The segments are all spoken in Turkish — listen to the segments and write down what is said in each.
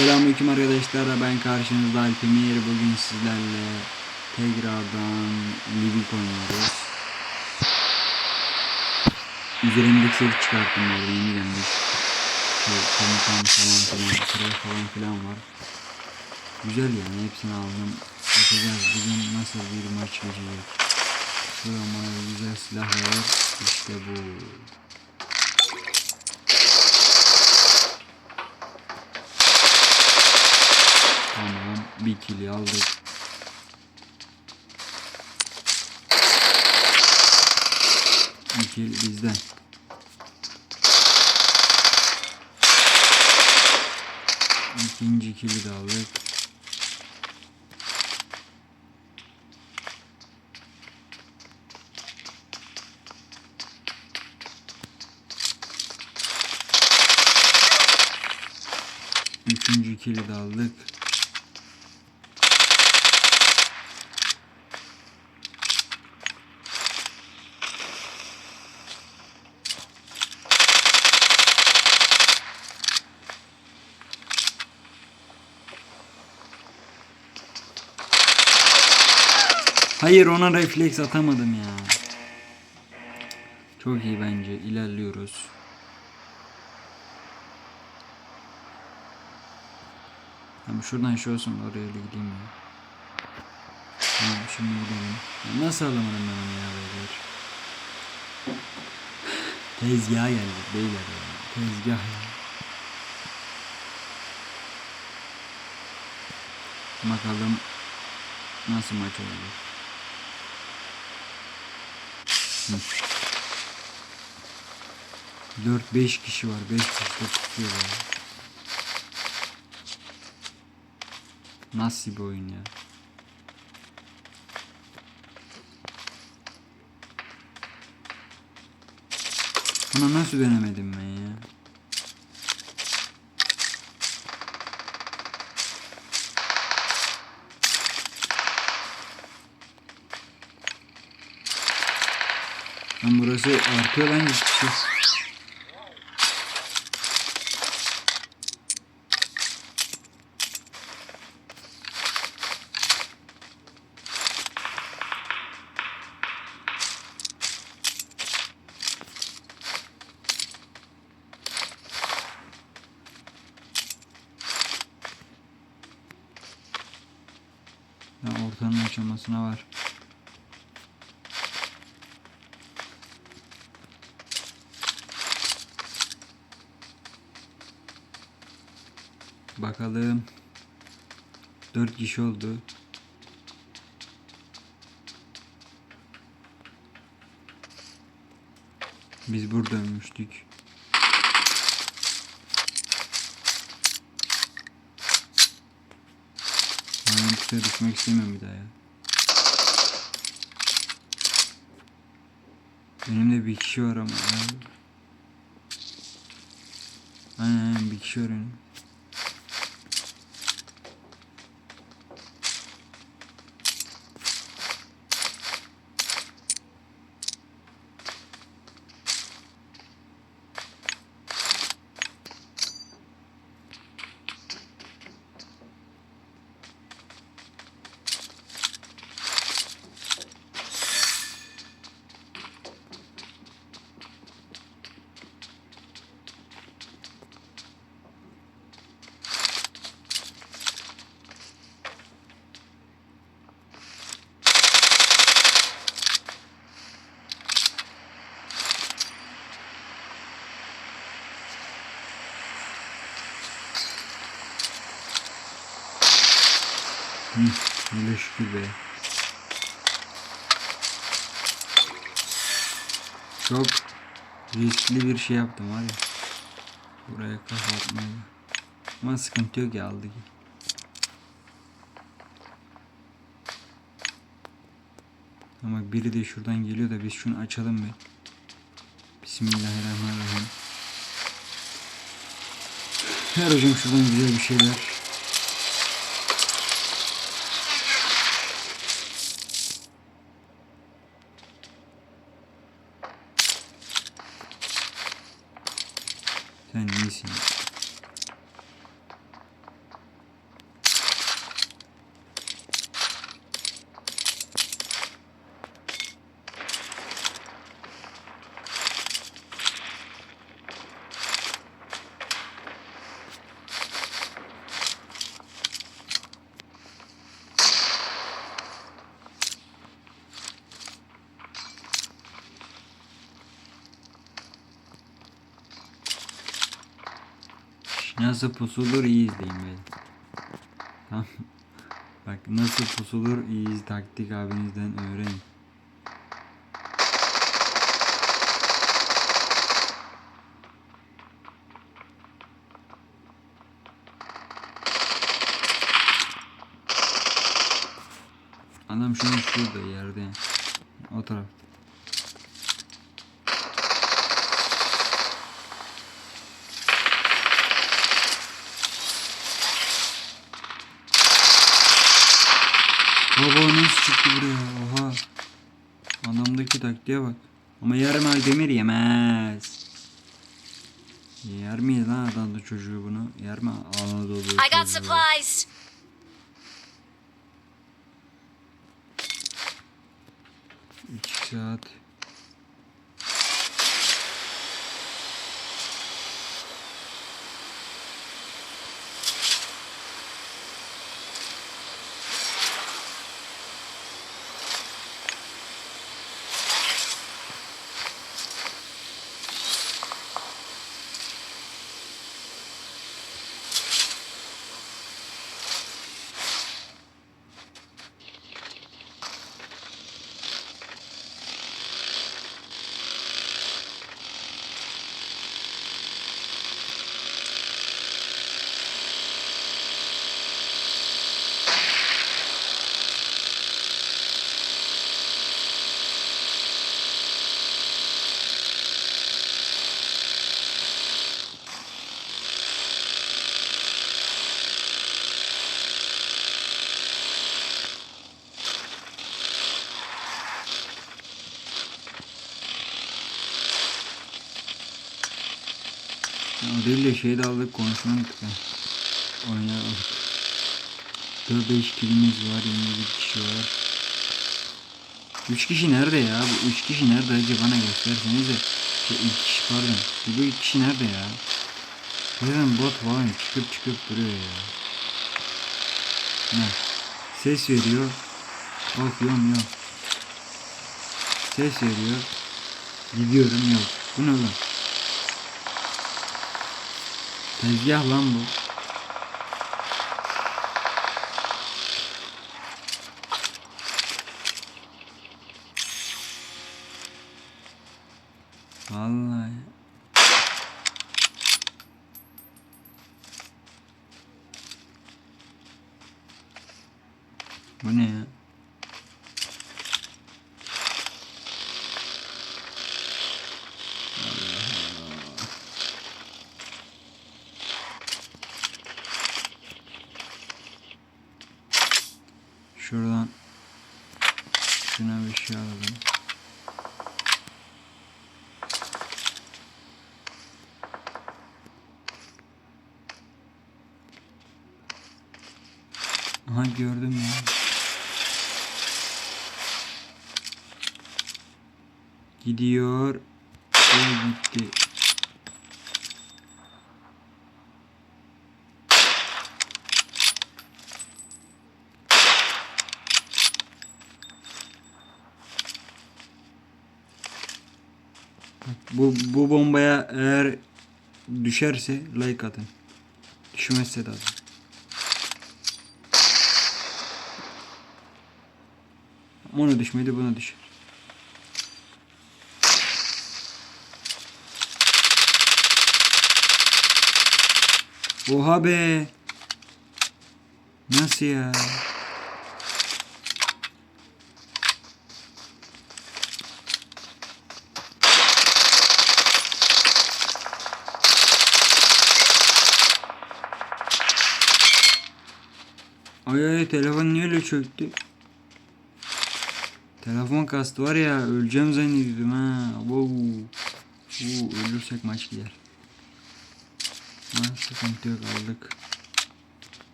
Selamünaleyküm arkadaşlar. Ben karşınızda Alpemir. Bugün sizlerle tekrardan Livik oynuyoruz. Üzerimdeki set çıkarttım bu arada yeni gelmiş. Şey, komutan falan filan, kral falan filan var. Güzel yani hepsini aldım. Bakacağız bugün nasıl bir maç geçecek. Şuradan bana güzel silah ver. İşte bu. Tamam. Bir kili aldık. Kill bizden. İkinci kili de aldık. Üçüncü kili de aldık. Hayır ona refleks atamadım ya. Çok iyi bence ilerliyoruz. Abi şuradan şu olsun da oraya öyle gideyim ya. Tamam şimdi gidelim. Ya nasıl alamadım ben onu ya beyler? Tezgaha geldik beyler ya. Tezgah ya. Bakalım nasıl maç olacak. Hı. 4-5 kişi var. 5 kişi de tutuyor ya. Nasıl bir oyun ya? Buna nasıl dönemedim ben ya? Lan burası artıyor lan gittikçe. Ya ortanın açılmasına var. Bakalım. 4 kişi oldu. Biz burada ölmüştük. Ben pusuya düşmek istemiyorum bir daha ya. Önümde bir kişi var ama. Aynen aynen bir kişi var önümde. Hı, hele şükür be. Çok riskli bir şey yaptım var ya. Buraya kafa atmayı. Ama sıkıntı yok ya aldık. Ama biri de şuradan geliyor da biz şunu açalım bir. Bismillahirrahmanirrahim. Her hocam şuradan güzel bir şeyler. Sen iyisin. Nasıl pusulur iyi izleyin beni. Tamam. Bak nasıl pusulur iyi iz- taktik abinizden öğrenin. Adam şu an şurada yerde. O taraf. Baba nasıl çıktı buraya? Oha. Adamdaki taktiğe bak. Ama yarım al demir yemez. Yer mi lan adamda çocuğu bunu? Yer mi Anadolu I got supplies. İki saat. Ya O değil de şey de aldık konuşmayı unuttuk ya. Oynar aldık. 4-5 kilimiz var 21 kişi var. 3 kişi nerede ya? Bu 3 kişi nerede acaba bana göstersenize. Şey 2 kişi pardon. Bu 2 kişi nerede ya? Zaten bot falan çıkıp çıkıp duruyor ya. Ne? Ses veriyor. Bakıyorum yok. Ses veriyor. Gidiyorum yok. Bu ne lan? Tezgah lan bu. Vallahi. Bu ne ya? Şuradan şuna bir şey alalım. Aha gördüm ya. Gidiyor. O gitti. Bu, bu bombaya eğer düşerse like atın. Düşmezse de atın. Ona düşmedi buna düşer. Oha be. Nasıl ya? Ay ay telefon niye öyle çöktü? Telefon kastı var ya öleceğim zannediyordum ha. Wow. Oo, ölürsek maç gider. Ha, sıkıntı yok aldık.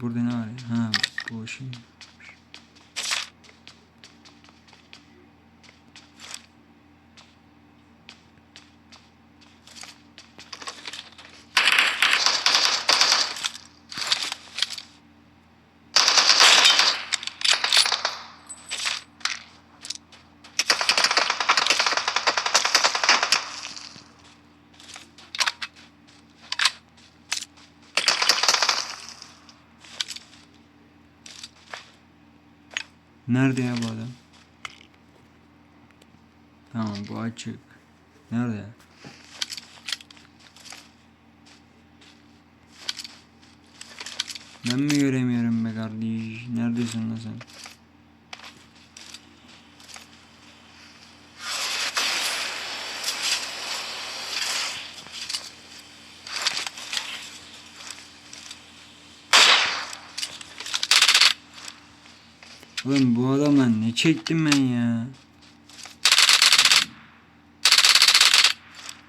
Burada ne var ya? Ha bu şey. Nerede ya bu adam? Tamam bu açık. Nerede? Ben mi göremiyorum be kardeş? Neredesin lan sen? Oğlum bu adamla ne çektim ben ya?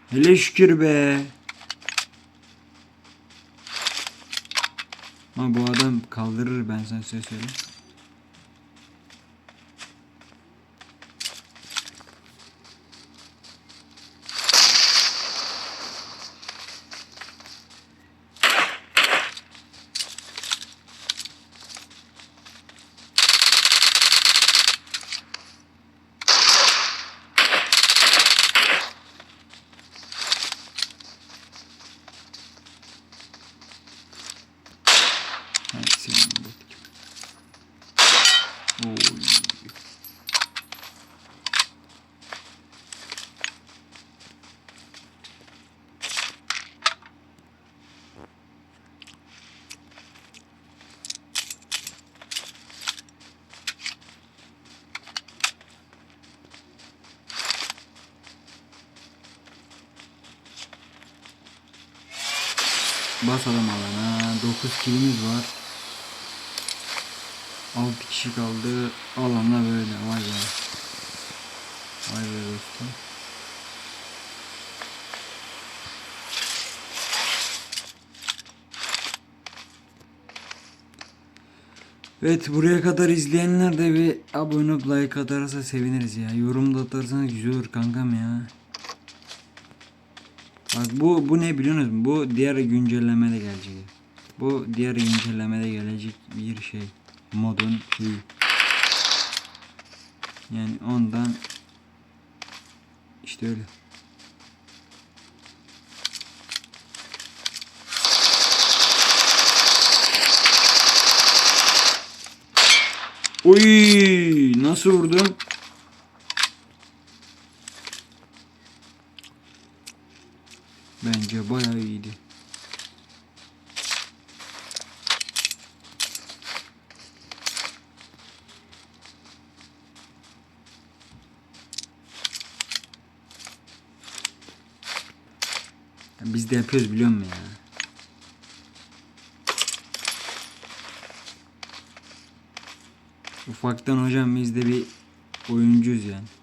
Hele şükür be. Ama bu adam kaldırır ben sana söyleyeyim. Senin bu. Oy. Basalım alana. 9 kilimiz var. 6 kişi kaldı. Alanla böyle. Vay be. Vay be dostum. Evet buraya kadar izleyenler de bir abone olup like atarsa seviniriz ya. Yorum da atarsanız güzel olur kankam ya. Bak bu bu ne biliyorsunuz mu? Bu diğer güncellemede gelecek. Bu diğer güncellemede gelecek bir şey. Modun şeyi. Yani ondan işte öyle. Oy nasıl vurdum? Bence bayağı iyiydi. De yapıyoruz biliyor musun ya? Ufaktan hocam biz de bir oyuncuyuz yani.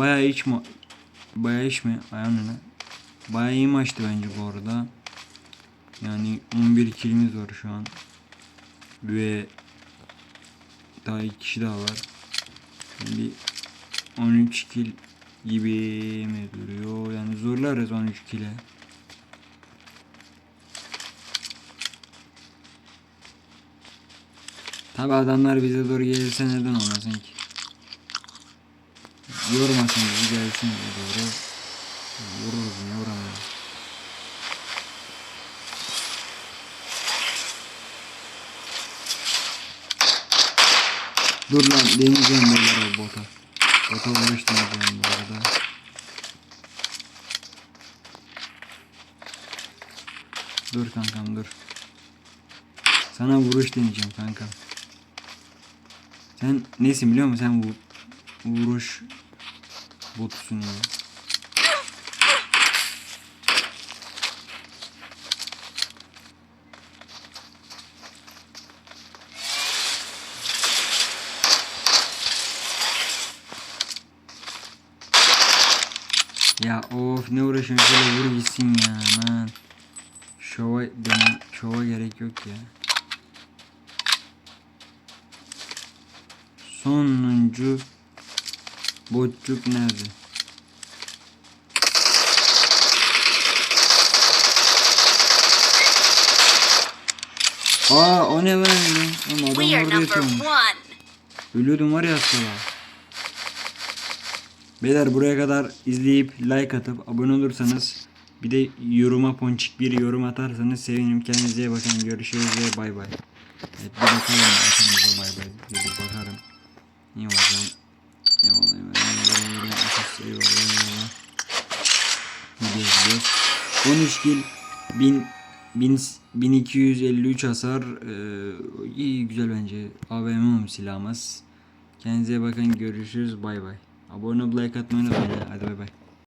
Bayağı iç mi? Bayağı iş mi? Ayağını Bayağı iyi maçtı bence bu arada. Yani 11 kilimiz var şu an. Ve daha iki kişi daha var. Bir 13 kil gibi mi duruyor? Yani zorlarız 13 kile. Tabi adamlar bize doğru gelirse neden olmasın ki? Yormasın bizi gelsin doğru. Vururuz ne vuramayız. Dur lan deneyeceğim böyle o bota. Bota vuruş deneyeceğim bu arada. Dur kankam dur. Sana vuruş deneyeceğim kankam. Sen nesin biliyor musun? Sen vu vuruş botusun ya. Ya of ne uğraşıyorsun şöyle vur gitsin ya aman. Şova, benim, şova gerek yok ya. Sonuncu Boncuk nerede? Aa o ne lan öyle? Oğlum adam orada yatıyormuş. Ölüyordum var ya hastalığa. Beyler buraya kadar izleyip like atıp abone olursanız bir de yoruma ponçik bir yorum atarsanız sevinirim. Kendinize iyi bakın. Görüşürüz ve bay bay. Evet bir bakalım arkamıza bay bay. Bir bakarım. Ne olacağım? Eyvallah eyvallah. Eyvallah eyvallah. Gidiyoruz gidiyoruz. 13 kill 1000 1000 1253 hasar ee, iyi güzel bence AVM silahımız kendinize bakın görüşürüz bay bay abone like atmayı unutmayın hadi bay bay